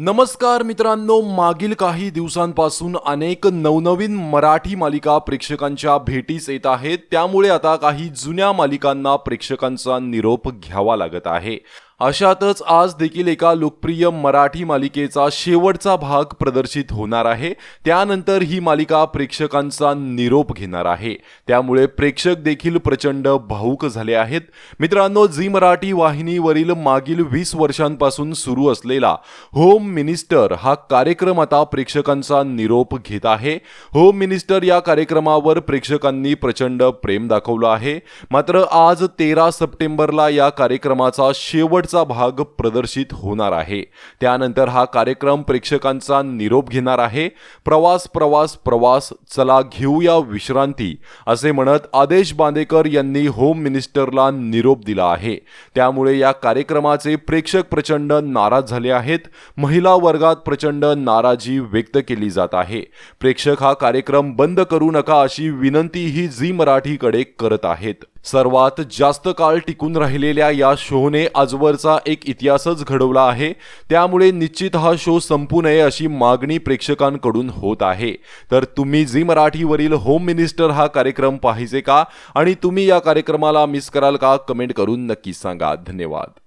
नमस्कार मित्रांनो मागील काही दिवसांपासून अनेक नवनवीन मराठी मालिका प्रेक्षकांच्या भेटीस येत आहेत. त्यामुळे आता काही जुन्या मालिकांना प्रेक्षकांचा निरोप घ्यावा लागत आहे. अशातच आज देखील एका लोकप्रिय मराठी मालिकेचा शेवटचा भाग प्रदर्शित होणार आहे. त्यानंतर ही मालिका प्रेक्षकांचा निरोप घेणार आहे. त्यामुळे प्रेक्षक देखील प्रचंड भाऊक झाले आहेत. मित्रांनो झी मराठी वाहिनीवरील मागील वीस वर्षांपासून सुरू असलेला होम मिनिस्टर हा कार्यक्रम आता प्रेक्षकांचा निरोप घेत आहे. होम मिनिस्टर या कार्यक्रमावर प्रेक्षकांनी प्रचंड प्रेम दाखवलं आहे. मात्र आज तेरा सप्टेंबरला या कार्यक्रमाचा शेवट शेवटचा भाग प्रदर्शित होणार आहे. त्यानंतर हा कार्यक्रम प्रेक्षकांचा निरोप घेणार आहे. प्रवास प्रवास प्रवास चला घेऊया विश्रांती असे म्हणत आदेश बांदेकर यांनी होम मिनिस्टरला निरोप दिला आहे. त्यामुळे या कार्यक्रमाचे प्रेक्षक प्रचंड नाराज झाले आहेत. महिला वर्गात प्रचंड नाराजी व्यक्त केली जात आहे. प्रेक्षक हा कार्यक्रम बंद करू नका अशी विनंतीही झी मराठीकडे करत आहेत. सर्वात जास्त काळ टिकून राहिलेल्या या शोने आजवरचा एक इतिहासच घडवला आहे. त्यामुळे निश्चित हा शो संपू नये अशी मागणी प्रेक्षकांकडून होत आहे. तर तुम्ही झी मराठीवरील होम मिनिस्टर हा कार्यक्रम पाहिजे का? आणि तुम्ही या कार्यक्रमाला मिस कराल का? कमेंट करून नक्की सांगा. धन्यवाद.